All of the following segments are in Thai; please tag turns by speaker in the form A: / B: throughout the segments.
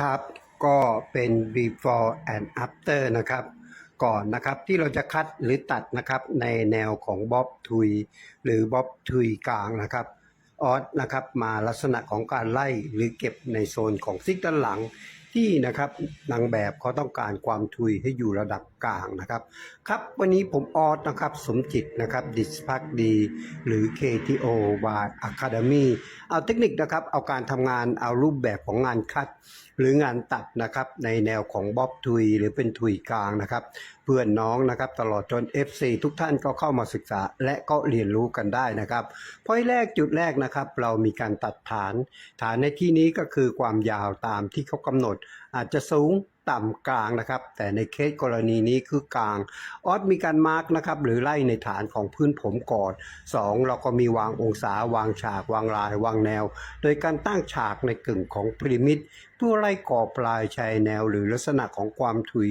A: ครับ ก็เป็น before and after นะครับ ก่อนนะครับที่เราจะคัดหรือตัดนะครับในแนวของบ๊อบทุย หรือบ๊อบทุยกลางนะครับออสนะครับมาลักษณะของการไล่หรือเก็บในโซนของซิกด้านหลังที่นะครับนางแบบเขาต้องการความทุยให้อยู่ระดับกลางนะครับ ครับวันนี้ผมออสนะครับสมจิตนะครับดิสพักดีหรือ KTO y Academy เอาเทคนิคนะครับ เอาการทำงานเอารูปแบบของงานคัด หรืองานตัดนะครับในแนวของบ๊อบทุยหรือเป็นทุยกลางนะครับ เพื่อนน้องนะครับตลอดจน FC ทุกท่านก็เข้ามาศึกษาและก็เรียนรู้กันได้นะครับพอยแรกจุดแรกนะครับ เรามีการตัดฐาน ฐานในที่นี้ก็คือความยาวตามที่เขากำหนดอาจจะสูง ต่ำกลางนะครับ แต่ในเคสกรณีนี้คือกลาง ออสมีการมาร์กนะครับหรือไล่ในฐานของพื้นผมก่อน 2. เราก็มีวางองศาวางฉาก วางลาย วางแนว โดยการตั้งฉากในกึ่งของพีระมิด เพื่อไล่ก่อปลายชายแนวหรือลักษณะของความทุย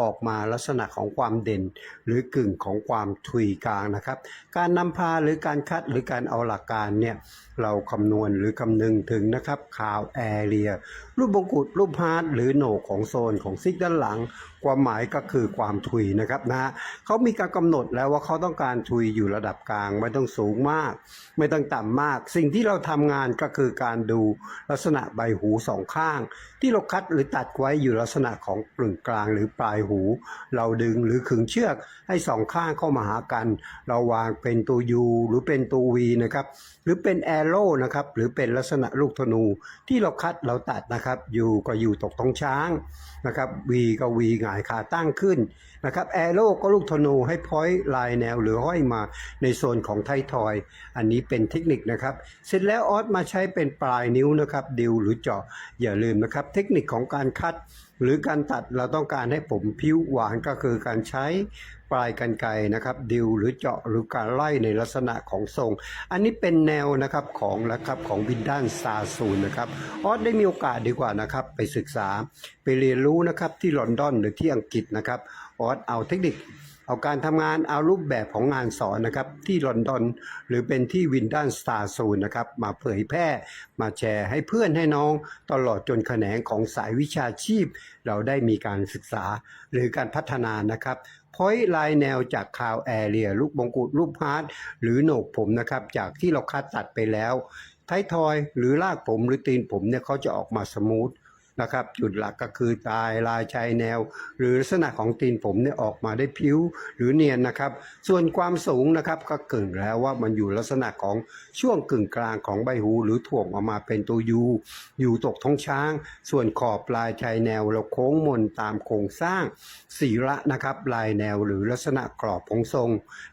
A: ออกมาลักษณะของความเด่น หรือกึ่งของความทุยกลางนะครับ การนำพาหรือการคัดหรือการเอาหลักการเนี่ยเราคำนวณหรือคำนึงถึงนะครับข่าวแอเรียรูปบงกุฎรูปฮาร์ดหรือโหนกของโซนของซิกด้านหลังความหมายก็คือความทุยนะครับนะฮะเขามีการกำหนดแล้วว่าเขาต้องการทุยอยู่ระดับกลาง ไม่ต้องสูงมาก ไม่ต้องต่ำมาก สิ่งที่เราทำงานก็คือการดูลักษณะใบหูสองข้าง ที่เราคัดหรือตัดไว้อยู่ลักษณะของกลึงกลางหรือปลายหู เราดึงหรือขึงเชือกให้สองข้างเข้ามาหากัน เราวางเป็นตัว U หรือเป็นตัว V นะครับหรือเป็นแอโร่นะครับหรือเป็นลักษณะลูกธนูที่เราคัดเราตัดนะครับ U ก็อยู่ตกท้องช้างนะครับ V ก็ V หงายขาตั้งขึ้นนะครับแอโร่ก็ลูกธนูให้พ้อยลายแนวหรือห้อยมาในโซนของไททอย อันนี้เป็นเทคนิคนะครับ เสร็จแล้วออสมาใช้เป็นปลายนิ้วนะครับดิวหรือเจาะอย่าลืมนะครับ เทคนิคของการคัดหรือการตัดเราต้องการให้ผมผิวหวานก็คือการใช้ ปลายกันไกนะครับดิวหรือเจาะหรือการไล่ในลักษณะของทรง อันนี้เป็นแนวนะครับของนะครับของวินด้านซาซูนนะครับออสได้มีโอกาสดีกว่านะครับไปศึกษาไปเรียนรู้นะครับที่ลอนดอนหรือที่อังกฤษนะครับออสเอาเทคนิคเอาการทำงานเอารูปแบบของงานสอนนะครับที่ลอนดอน หรือเป็นที่วินดันสตาร์ซูนนะครับมาเผยแพร่มาแชร์ให้เพื่อนให้น้องตลอดจนแขนงของสายวิชาชีพ เราได้มีการศึกษาหรือการพัฒนานะครับ พอยลายแนวจากคาวแอเรียลูกบงกุฎรูปฮาร์ดหรือโหนกผมนะครับ จากที่เราคัดตัดไปแล้วท้ายทอยหรือรากผมหรือตีนผมเนี่ยเขาจะออกมาสมูท นะครับ จุดหลักก็คือตายลายชายแนว หรือลักษณะของตีนผมเนี่ยออกมาได้ผิวหรือเนียนนะครับ ส่วนความสูงนะครับก็เกึ่งแล้วว่ามันอยู่ลักษณะของช่วงกึ่งกลางของใบหู หรือถ่วงออกมาเป็นตัวยูอยู่ตกท้องช้าง ส่วนขอบลายชายแนวเราโค้งมนตามโครงสร้างสีระนะครับลายแนวหรือลักษณะกรอบของทรง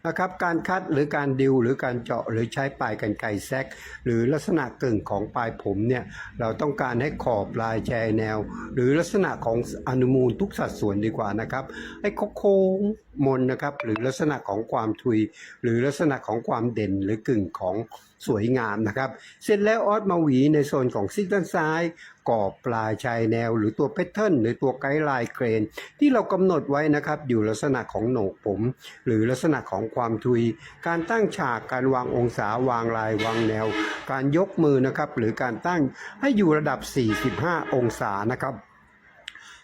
A: นะครับ การคัดหรือการดิวหรือการเจาะหรือใช้ปลายกันไกรแซกหรือลักษณะกึ่งของปลายผมเนี่ยเราต้องการให้ขอบลายชร์แนว หรือลักษณะของอนุมูลทุกสัดส่วนดีกว่านะครับไอ้โค้งมนนะครับ หรือลักษณะของความทุย หรือลักษณะของความเด่นหรือกึ่งของ สวยงามนะครับ เสร็จแล้วออสมาหวีในโซนของซิกด้านซ้ายกรอบปลายชายแนวหรือตัวแพทเทิร์นหรือตัวไกด์ไลน์เกรน ที่เรากำหนดไว้นะครับ อยู่ลักษณะของโหนกผม หรือลักษณะของความทุย การตั้งฉากการวางองศาวางลายวางแนว การยกมือนะครับหรือการตั้งให้อยู่ระดับ 45 องศานะครับ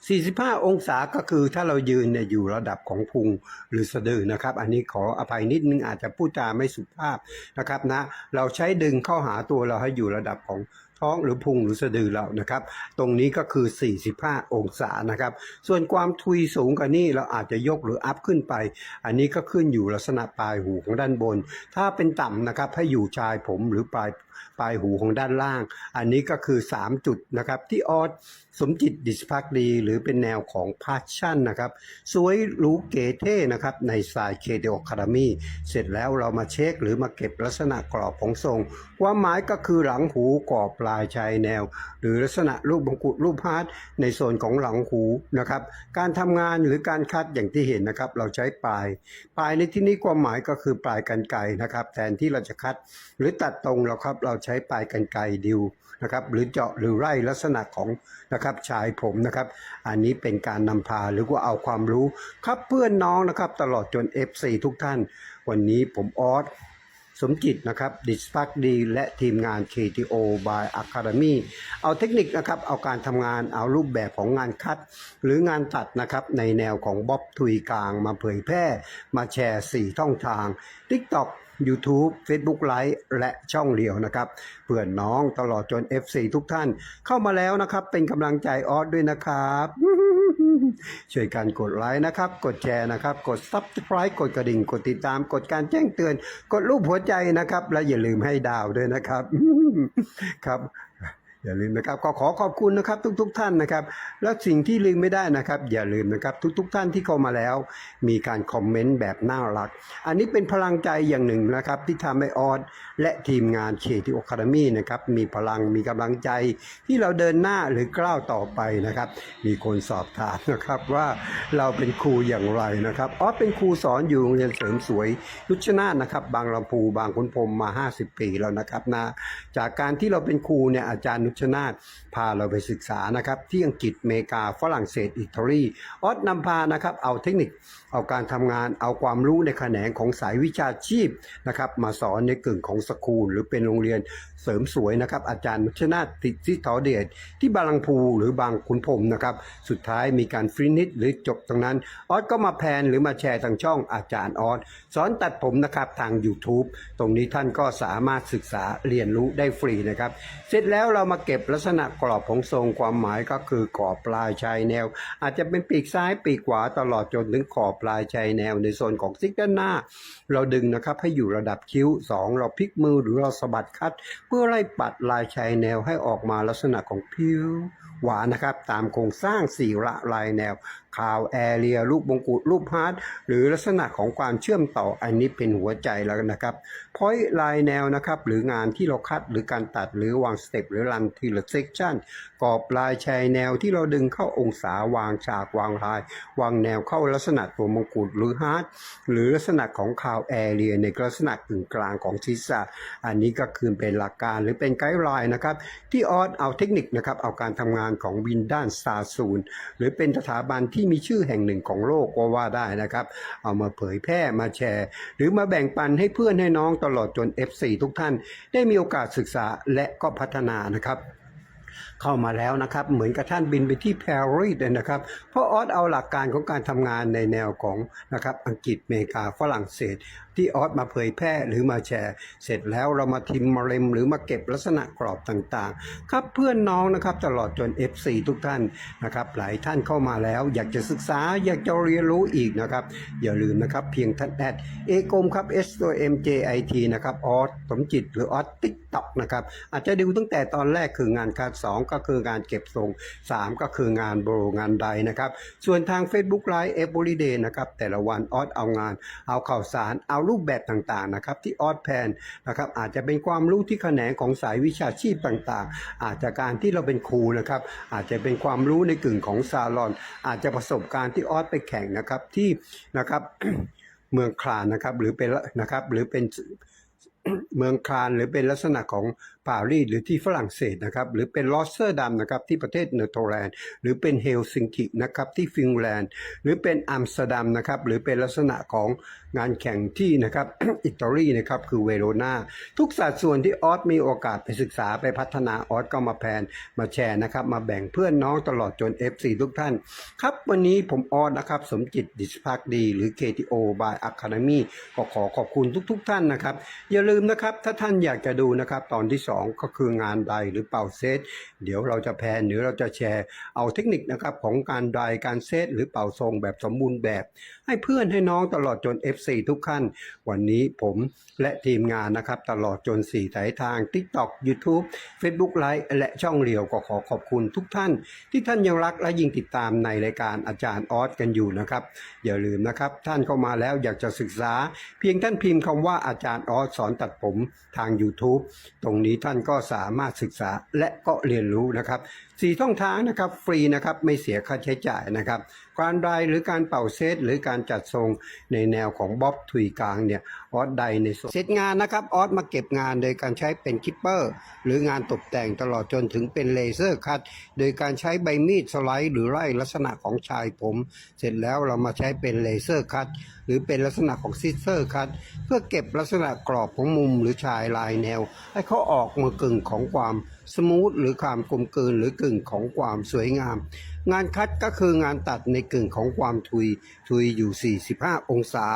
A: 45 องศาก็คือถ้าเรายืนเนี่ยอยู่ระดับของพุงหรือสะดือนะครับ อันนี้ขออภัยนิดนึงอาจจะพูดจาไม่สุภาพนะครับนะ เราใช้ดึงเข้าหาตัวเราให้อยู่ระดับของ ท้องหรือพุงหรือสะดือเรานะครับ ตรงนี้ก็คือ 45 องศานะครับ ส่วนความทุยสูงกว่านี้เราอาจจะยกหรืออัพขึ้นไป อันนี้ก็ขึ้นอยู่ลักษณะปลายหูของด้านบน ถ้าเป็นต่ำนะครับให้อยู่ชายผมหรือปลายปลายหูของด้านล่าง อันนี้ก็คือ 3 จุดนะครับที่ออสสมจิตดิสพักดี หรือเป็นแนวของพาชั่นนะครับสวยหรูเก๋เท่นะครับในสายเคเดอคาดมีเสร็จแล้วเรามาเช็คหรือมาเก็บลักษณะกรอบของทรง ความหมายก็คือหลังหูกรอบปลายชายแนว หรือลักษณะรูปบงกุฎรูปฮาร์ดในโซนของหลังหูนะครับการทำงานหรือการคัดอย่างที่เห็นนะครับ เราใช้ปลาย ปลายในที่นี้ความหมายก็คือปลายกันไกรนะครับ แทนที่เราจะคัด หรือตัดตรงเราครับเราใช้ปลายกันไกรดิวนะครับหรือเจาะหรือไร่ลักษณะของนะครับชายผมนะครับ อันนี้เป็นการนำพาหรือว่าเอาความรู้ ครับเพื่อนน้องนะครับตลอดจน FC ทุกท่าน วันนี้ผมออส สมจิตนะครับดิสพักดีและทีมงาน KTO by Academy เอาเทคนิคนะครับเอาการทำงานเอารูปแบบของงานคัด หรืองานตัดนะครับในแนวของบ๊อบทุยกลางมาเผยแพร่ มาแชร์4ช่องทาง TikTok YouTube Facebook Live และช่องเดียวนะครับเพื่อนน้องตลอดจน FC ทุกท่านเข้ามาแล้วนะครับ เป็นกำลังใจออสด้วยนะครับ ช่วยกันกดไลค์นะครับ กดแชร์นะครับ กด Subscribe กดกระดิ่ง กดติดตาม กดการแจ้งเตือน กดรูปหัวใจนะครับ และอย่าลืมให้ดาวด้วยนะครับ ครับ อย่าลืมนะครับก็ขอขอบคุณนะครับทุกๆทท่านนะครับ และสิ่งที่ลืมไม่ได้นะครับ อย่าลืมนะครับทุกๆทท่านที่เข้ามาแล้ว มีการคอมเมนต์แบบน่ารัก อันนี้เป็นพลังใจอย่างหนึ่งนะครับที่ทำให้ออสและทีมงานเคทีโอคาเดมี่นะครับมีพลังมีกำลังใจที่เราเดินหน้าหรือก้าวต่อไปนะครับ มีคนสอบถามนะครับว่าเราเป็นครูอย่างไรนะครับออสเป็นครูสอนอยู่โรงเรียนเสริมสวยนุชนานะครับ บางลำพูบางขุนพรมมา 50 ปีแล้วนะครับนะจากการที่เราเป็นครูเนี่ยอาจารย์นุชนาธพาเราไปศึกษานะครับที่อังกฤษเมกาฝรั่งเศสอิตาลีออสนำพานะครับเอาเทคนิคเอาการทำงานเอาความรู้ในแขนงของสายวิชาชีพนะครับมาสอนในกึ่งของสคูล หรือเป็นโรงเรียน เสริมสวยนะครับ อาจารย์ชนาติทิทอเดชที่บางลังพูหรือบางขุนพรมนะครับ สุดท้ายมีการฟรีนิตหรือจบตรงนั้น ออสก็มาแพนหรือมาแชร์ทางช่องอาจารย์ออสสอนตัดผมนะครับทาง YouTube ตรงนี้ท่านก็สามารถศึกษาเรียนรู้ได้ฟรีนะครับ เสร็จแล้วเรามาเก็บลักษณะกรอบของทรงความหมายก็คือกรอบปลายชายแนว อาจจะเป็นปีกซ้ายปีกขวาตลอดจนถึงขอบปลายชายแนวในโซนของซิกด้านหน้า เราดึงนะครับให้อยู่ระดับคิ้ว 2 เราพลิกมือหรือเราสะบัดคัดเพื่อไล่ปัดลายชายแนวให้ออกมาลักษณะของผิวหวานนะครับ ตามโครงสร้างสี่ละลายแนวคาวแอเรียรูปมงกุฎรูปฮาร์ดหรือลักษณะของความเชื่อมต่ออันนี้เป็นหัวใจแล้วนะครับพอยลายแนวนะครับหรืองานที่เราคัดหรือการตัดหรือวางสเต็ปหรือรันทีละเซกชันกรอบลายชายแนวที่เราดึงเข้าองศาวางฉากวางลาย วางแนวเข้าลักษณะตัวมงกุฎหรือฮาร์ดหรือลักษณะของคาวแอเรียในลักษณะกึ่งกลางของศีรษะอันนี้ก็คือเป็นหลักการหรือเป็นไกด์ไลน์นะครับที่ออสเอาเทคนิคนะครับเอาการทำงานของวินด้านซาซูนหรือเป็นสถาบันที่มีชื่อแห่งหนึ่งของโลกก็ว่าได้นะครับ เอามาเผยแพร่มาแชร์ หรือมาแบ่งปันให้เพื่อนให้น้องตลอดจน FC ทุกท่าน ได้มีโอกาสศึกษาและก็พัฒนานะครับ เข้ามาแล้วนะครับ เหมือนกับท่านบินไปที่ปารีสเลยนะครับ เพราะออสเอาหลักการของการทำงานในแนวของนะครับอังกฤษอเมริกาฝรั่งเศส ที่ออสมาเผยแพร่หรือมาแชร์ เสร็จแล้วเรามาทิมมาเร็มหรือมาเก็บลักษณะกรอบต่างๆ ครับเพื่อนน้องนะครับตลอดจน FC ทุกท่านนะครับ หลายท่านเข้ามาแล้ว อยากจะศึกษาอยากจะเรียนรู้อีกนะครับ อย่าลืมนะครับเพียงท่านแอดเอกมครับ S ตัว M J I T นะครับออสสมจิตหรือออสติ๊กต็อกนะครับอาจจะดูตั้งแต่ตอนแรกคืองานคัด2ก็คืองานเก็บทรง3 ก็คืองานโบรงานใดนะครับ ส่วนทาง Facebook Live Everyday นะครับ แต่ละวันออสเอางาน เอาข่าวสาร เอารูปแบบต่างๆนะครับที่ออสแพนนะครับอาจจะเป็นความรู้ที่แขนงของสายวิชาชีพต่างๆ อาจจะการที่เราเป็นครูนะครับอาจจะเป็นความรู้ในกึ่งของซาลอน อาจจะประสบการณ์ที่ออสไปแข่งนะครับที่นะครับเมืองคลานนะครับหรือเป็นนะครับหรือเป็นเมืองคลานหรือเป็นลักษณะของ ปารีสหรือที่ฝรั่งเศสนะครับหรือเป็นลอสเตอร์ดัมนะครับที่ประเทศเนเธอร์แลนด์หรือเป็นเฮลซิงกินะครับที่ฟินแลนด์หรือเป็นอัมสเตอร์ดัมนะครับหรือเป็นลักษณะของงานแข่งที่นะครับอิตาลีนะครับคือเวโรนาทุกสัดส่วนที่ออสมีโอกาสไปศึกษาไปพัฒนาออสก็มาแพนมาแชร์นะครับมาแบ่งเพื่อนน้องตลอดจน FC ทุกท่าน ครับวันนี้ผมออสนะครับสมจิตดิสพักดี หรือ KTO by Academy ก็ขอขอบคุณทุกๆท่านนะครับ อย่าลืมนะครับถ้าท่านอยากจะดูนะครับตอนที่ 2ก็คืองานใดหรือเป่าเซตเดี๋ยวเราจะแพนหรือเราจะแชร์เอาเทคนิคนะครับของการไดการเซตหรือเป่าทรงแบบสมบูรณ์แบบ ให้เพื่อนให้น้องตลอดจน FC ทุกท่านวันนี้ผมและทีมงานนะครับตลอดจน4สายทาง TikTok YouTube Facebook Live และช่องเรียวก็ขอขอบคุณทุกท่าน ที่ท่านยังรักและยิ่งติดตามในรายการอาจารย์ออสกันอยู่นะครับ อย่าลืมนะครับ ท่านเข้ามาแล้วอยากจะศึกษา เพียงท่านพิมพ์คำว่าอาจารย์ออสสอนตัดผมทาง YouTube ตรงนี้ท่านก็สามารถศึกษาและก็เรียนรู้นะครับ สี่ช่องทางนะครับฟรีนะครับไม่เสียค่าใช้จ่ายนะครับ การไดหรือการเป่าเซตหรือการจัดทรงในแนวของบ๊อบทุยกลางเนี่ยออสไดในส่วนเซตงานนะครับออสมาเก็บงานโดยการใช้เป็นคิปเปอร์ หรืองานตกแต่งตลอดจนถึงเป็นเลเซอร์คัตโดยการใช้ใบมีดสไลด์หรือไล่ลักษณะของชายผม เสร็จแล้วเรามาใช้เป็นเลเซอร์คัตรือเป็นลักษณะของซิสเซอร์คัตเพื่อเก็บลักษณะกรอบของมุมหรือชายลายแนว ให้เขาออกมากึ่งของความ สมูทหรือความกลมกลืนหรือกึ่งของความสวยงาม งานคัดก็คืองานตัดในกึ่งของความทุย ทุยอยู่ 45 องศา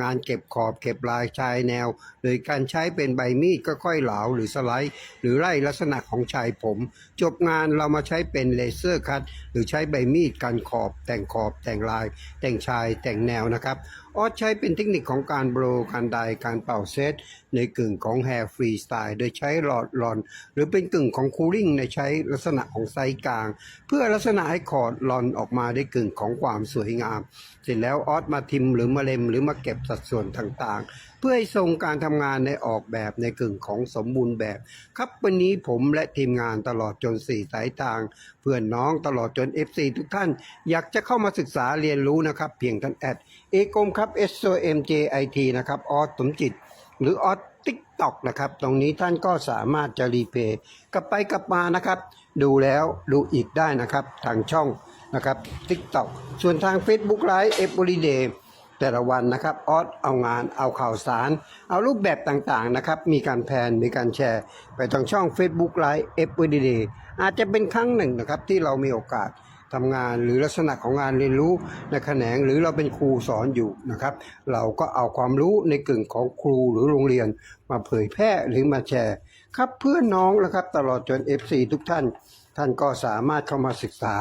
A: งานเก็บขอบเก็บลายชายแนว โดยการใช้เป็นใบมีดก็ค่อยเหลาหรือสไลด์ หรือไล่ลักษณะของชายผม จบงานเรามาใช้เป็นเลเซอร์คัตหรือใช้ใบมีดกันขอบแต่งขอบแต่งลาย แต่งชายแต่งแนวนะครับ ออสใช้เป็นเทคนิคของการโบรการไดการเป่าเซตในกึ่งของแฮร์ฟรีสไตล์โดยใช้หลอดหลอน หรือเป็นกึ่งของคูลิ่งในใช้ลักษณะของไซส์กลาง เพื่อลักษณะให้คอร์ดหลอนออกมาได้กึ่งของความสวยงาม เสร็จแล้วออสมาทิมหรือมาเล็มหรือมาเก็บสัดส่วนต่างๆ เพื่อให้ทรงการทำงานในออกแบบในกึ่งของสมบูรณ์แบบ ครับวันนี้ผมและทีมงานตลอดจนสี่สายทาง เพื่อนน้องตลอดจน FC ทุกท่าน อยากจะเข้ามาศึกษาเรียนรู้นะครับ เพียงท่านแอด อกมครับ S O M J I T นะครับออสสมจิต หรือออสติ๊กตอกนะครับ ตรงนี้ท่านก็สามารถจะรีเพย์กลับไปกลับมานะครับ ดูแล้วดูอีกได้นะครับ ทางช่องนะครับ TikTok ส่วนทาง Facebook Live Everyday แต่ละวันนะครับออสเอางานเอาข่าวสาร เอารูปแบบต่างๆนะครับ มีการแพนมีการแชร์ ไปทางช่อง Facebook Live Everyday อาจจะเป็นครั้งหนึ่งนะครับที่เรามีโอกาส ทำงานหรือลักษณะของงานเรียนรู้ในแขนงหรือเราเป็นครูสอนอยู่นะครับ เราก็เอาความรู้ในกึ่งของครูหรือโรงเรียน มาเผยแพร่หรือมาแชร์ ครับเพื่อนน้องนะครับตลอดจน FC ทุกท่าน ท่านก็สามารถเข้ามาศึกษา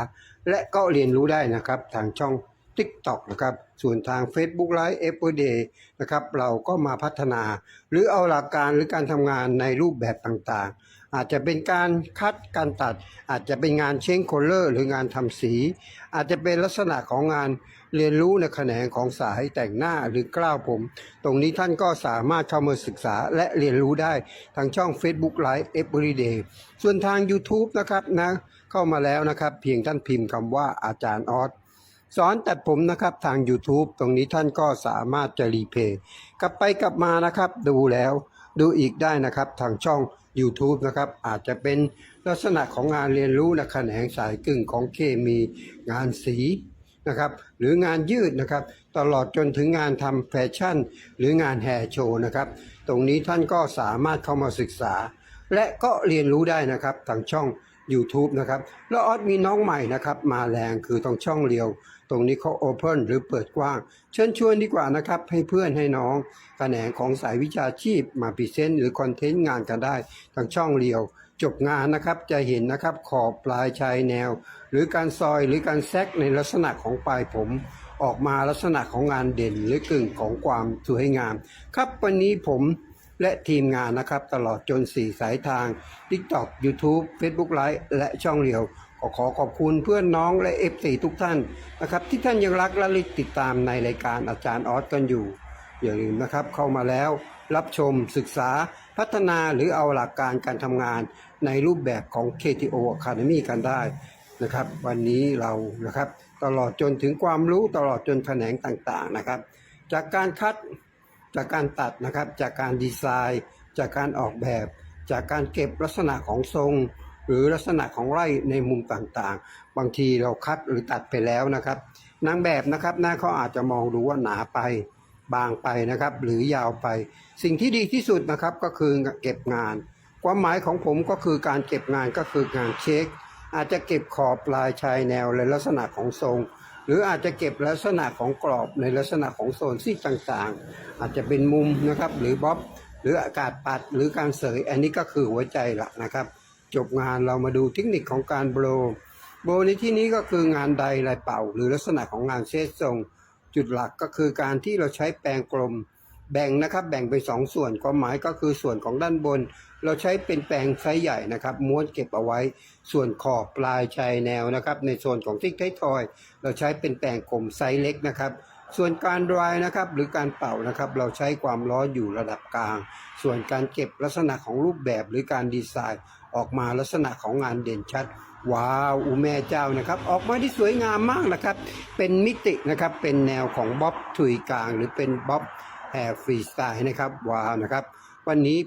A: และก็เรียนรู้ได้นะครับทางช่อง TikTok นะครับส่วนทาง Facebook Live Everyday นะครับเราก็มาพัฒนา หรือเอาหลักการหรือการทำงานในรูปแบบต่างๆ อาจจะเป็นการคัดการตัด อาจจะเป็นงานเช้งโคลเลอร์หรืองานทำสี อาจจะเป็นลักษณะของงานเรียนรู้ในแขนงของสายแต่งหน้าหรือกล้าวผม ตรงนี้ท่านก็สามารถเข้ามาศึกษาและเรียนรู้ได้ทางช่อง Facebook Live Everyday ส่วนทาง YouTube นะครับนะเข้ามาแล้วนะครับ เพียงท่านพิมพ์คำว่าอาจารย์ออสสอนตัดผมนะครับทาง YouTube ตรงนี้ท่านก็สามารถจะรีเพย์กลับไปกลับมานะครับ ดูแล้วดูอีกได้นะครับทางช่อง YouTube นะครับ อาจจะเป็นลักษณะของงานเรียนรู้ในแขนงสายกึ่งของเคมีงานสีนะครับ หรืองานยืดนะครับ ตลอดจนถึงงานทำแฟชั่น หรืองานแฮร์โชว์นะครับ ตรงนี้ท่านก็สามารถเข้ามาศึกษา และก็เรียนรู้ได้นะครับทางช่อง YouTube นะครับ แล้วออสมีน้องใหม่นะครับ มาแรงคือตรงช่องเรียว ตรงนี้เขาโอเพนหรือเปิดกว้าง เชิญชวนดีกว่านะครับ ให้เพื่อนให้น้องแขนงของสายวิชาชีพมาพรีเซนต์หรือคอนเทนต์งานกันได้ทางช่องเรียว จบงานนะครับจะเห็นนะครับขอบปลายชายแนว หรือการซอยหรือการแซกในลักษณะของปลายผมออกมาลักษณะของงานเด่นหรือกึ่งของความสวยงาม ครับวันนี้ผม และทีมงานนะครับ ตลอดจน 4 สายทาง TikTok YouTube Facebook Live และช่องเรียวก็ขอขอบคุณเพื่อนน้องและ F4 ทุกท่านนะครับ ที่ท่านยังรักและติดตามในรายการอาจารย์ออสกันอยู่ อย่าลืมนะครับเข้ามาแล้วรับชมศึกษาพัฒนาหรือเอาหลักการการทำงานในรูปแบบของ KTO Academy กันได้นะครับ วันนี้เรานะครับ ตลอดจนถึงความรู้ตลอดจนแขนงต่างๆนะครับ จากการคัด จากการตัดนะครับ จากการดีไซน์ จากการออกแบบ จากการเก็บลักษณะของทรง หรือลักษณะของไร่ในมุมต่างๆ บางทีเราคัดหรือตัดไปแล้วนะครับนางแบบนะครับหน้าเขาอาจจะมองดูว่าหนาไป บางไปนะครับ หรือยาวไป สิ่งที่ดีที่สุดนะครับก็คือเก็บงาน ความหมายของผมก็คือการเก็บงานก็คืองานเช็ค อาจจะเก็บขอบปลายชายแนวในลักษณะของทรง หรืออาจจะเก็บลักษณะของกรอบในลักษณะของโซนซี่ต่างๆ อาจจะเป็นมุมนะครับ หรือบ๊อบหรืออากาศปัดหรือการเสยอันนี้ก็คือหัวใจละนะครับ จบงานเรามาดูเทคนิคของการโบรโบในที่นี้ก็คืองานใดลายเป่า หรือลักษณะของงานเซตทรง จุดหลักก็คือการที่เราใช้แปรงกลม แบ่งนะครับแบ่งเป็นสองส่วนความหมายก็คือส่วนของด้านบน เราใช้เป็นแปรงไซส์ใหญ่นะครับ ม้วนเก็บเอาไว้ ส่วนขอบปลายชายแนวนะครับ ในส่วนของที่ไทยทอย เราใช้เป็นแปรงกลมไซส์เล็กนะครับ ส่วนการดรายนะครับหรือการเป่านะครับ เราใช้ความร้อนอยู่ระดับกลาง ส่วนการเก็บลักษณะของรูปแบบหรือการดีไซน์ออกมาลักษณะของงานเด่นชัดว้าวอูแม่เจ้านะครับ ออกมาที่สวยงามมากนะครับ เป็นมิตินะครับเป็นแนวของบ๊อบถุยกลางหรือเป็นบ๊อบ แอร์ฟรีสไตล์นะครับว้าวนะครับ วันนี้